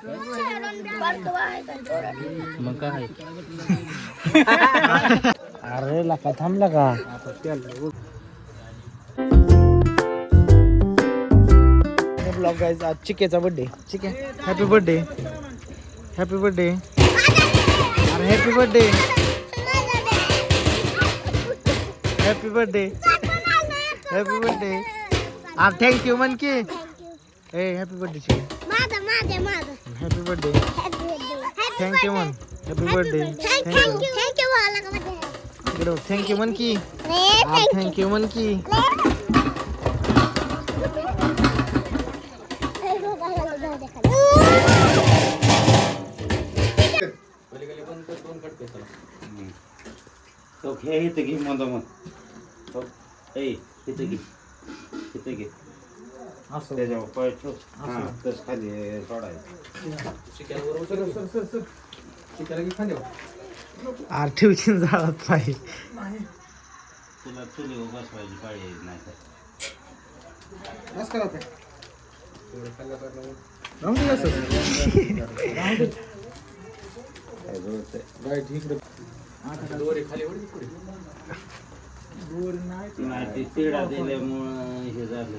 मग काय अरे लका थांबला का ब्लॉग गायचा आज चिकेचा birthday Chike happy birthday happy birthday अरे happy birthday happy birthday happy birthday अरे थँक्यू की ए हॅपी बर्थडे चिके माझं माझं माझं हॅपी बर्थडे थँक्यू म्हण happy birthday thank you thank you मला इकडं थँक्यू म्हण की थँक्यू म्हण की तो घे इथं घे मध मग तो ए इथं घे इथं घे असं. त्याच्यावर ठेव. हां तस खाली सोडायचं. अरे ठेवशील जाळात पाहिजे तुला चुलीवर बसवायची पाळी येत नाही तर. काय. नाही ते तिडा दिल्यामुळं हे झालं.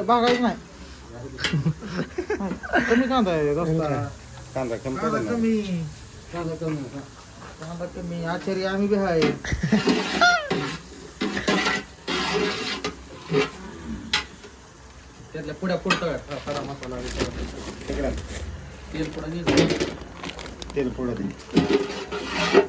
बघायच नाही कमी कांदा आहे कांदा कमी कांदा. कमी कांदा कमी कांदा कमी आचार्य आम्ही बी आहे त्यातल्या पुढ्या पुढतं खरा मसाला तेल पुढं तेल पुढं दे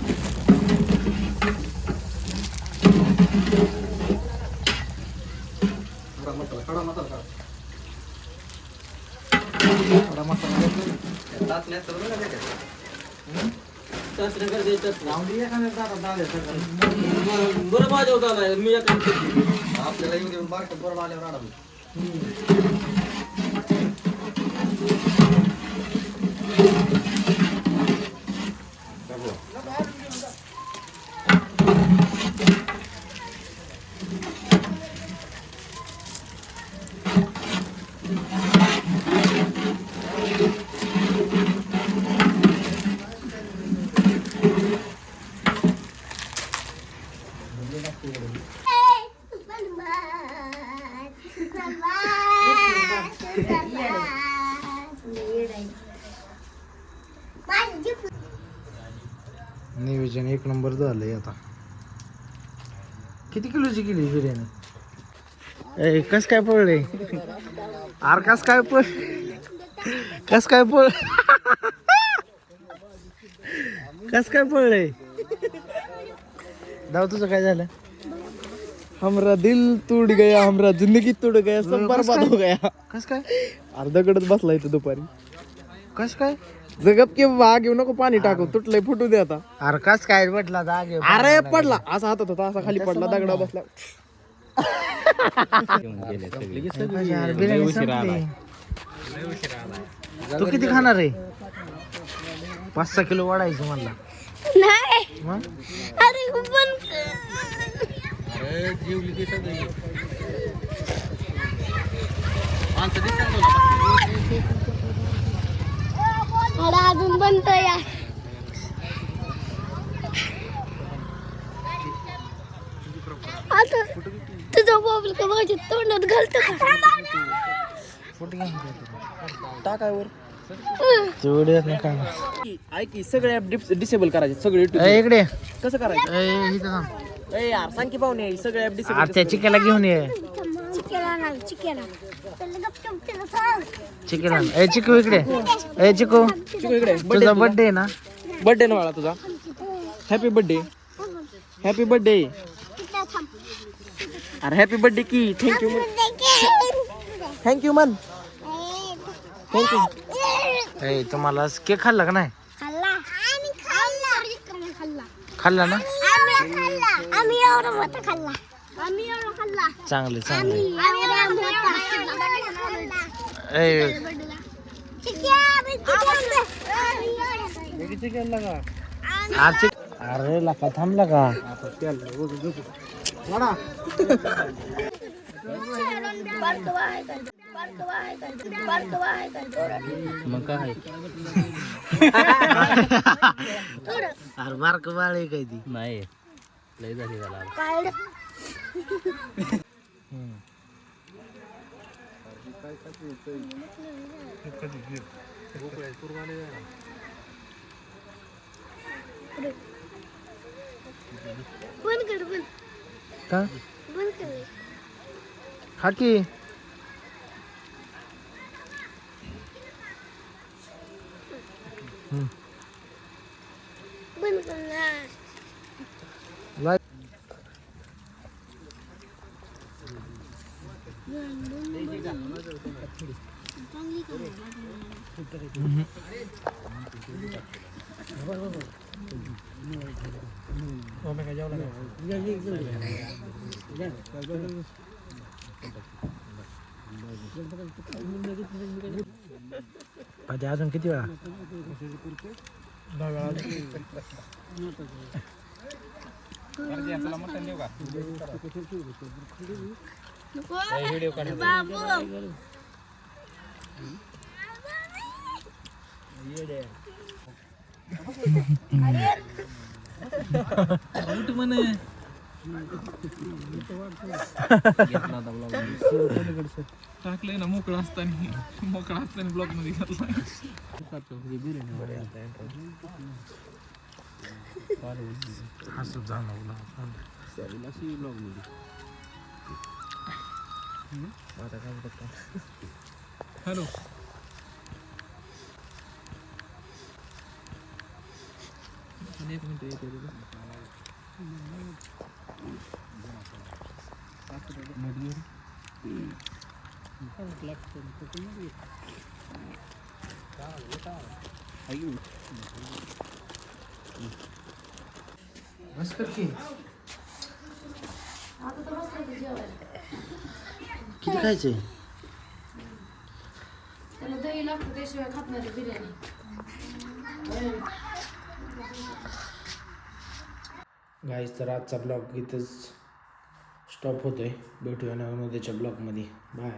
लावून दे एखाद्या दादा दाद्या सगळं. बरं माझ्या होता मी एक आपल्याला येऊन देऊन बारकं बरं आल्यावर आडा नियोजन एक नंबर झालंय आता. किती किलोची केली बिर्याणी? ए कस काय पडले आर कस काय पड कस काय पड कस काय पडले दाव तुझं काय झालं? हमरा दिल तुड गया हमरा जिंदगी तुड गया सब बर्बाद हो गया. कस काय? अर्धकडच बसला इथं दुपारी. कस काय? जगप की वाघ येऊ नको पाणी टाकू. तुटलंय फुटू दे आता. अरे कस काय म्हटला जागे अरे पडला. असा हातात होता असा खाली पडला दगडा बसला. तू किती खाणार आहे? पाच सहा किलो वाढायचं म्हणला. नाही. मग? अरे पण मला अजून बनतो या. आता तुझं मोबाईल का माझ्या तोंडात घालतो टाकायवर. ऐक की सगळे ऍप डिसेबल करायचे सगळे इकडे. कसं करायचं? ए, यार सांग की पाहुणे सगळे डिसेबल अरे त्या चिक्याला घेऊन ये. चिकेला नाही चिकेला त्याला गपचूप त्याला सांग. चिकेला ए चिकू इकडे. ए चिकू. चिकू इकडे. तुझा बर्थडे आहे ना? बर्थडे ना बाळा तुझा. हॅपी बर्थडे हॅपी बर्थडे तिथं थांब. अरे हॅपी बर्थडे की थँक्यू थँक्यू मन थँक्यू ए तुम्हाला केक खाल्ला का नाही? खाल्ला आम्ही खाल्ला खाल्ला. खाल्ला ना? आम्ही खाल्ला. आम्ही एवढा मोठा खाल्ला. आम्ही एवढा खाल्ला. चांगले चांगले. अरे लका थांबला का? मग काय? अरे बारक बाळ आहे काय ती? नाही लय झाली त्याला बंद कर बंद. का? बंद कर. हा की? बंद कर ना ला- आधी अजून किती वेळा? बाबू टाकलंय ना मोकळा असताना. मोकळा असताना ब्लॉकमध्ये घातला हॅलो. एक मिनिट येते बस कर की किती खायचे? त्याला दही लागतं त्याशिवाय खात नाही बिर्याणी. गाईज तर आजचा ब्लॉग इथंच स्टॉप होतोय. भेटूया नवीन उद्याच्या ब्लॉगमध्ये. बाय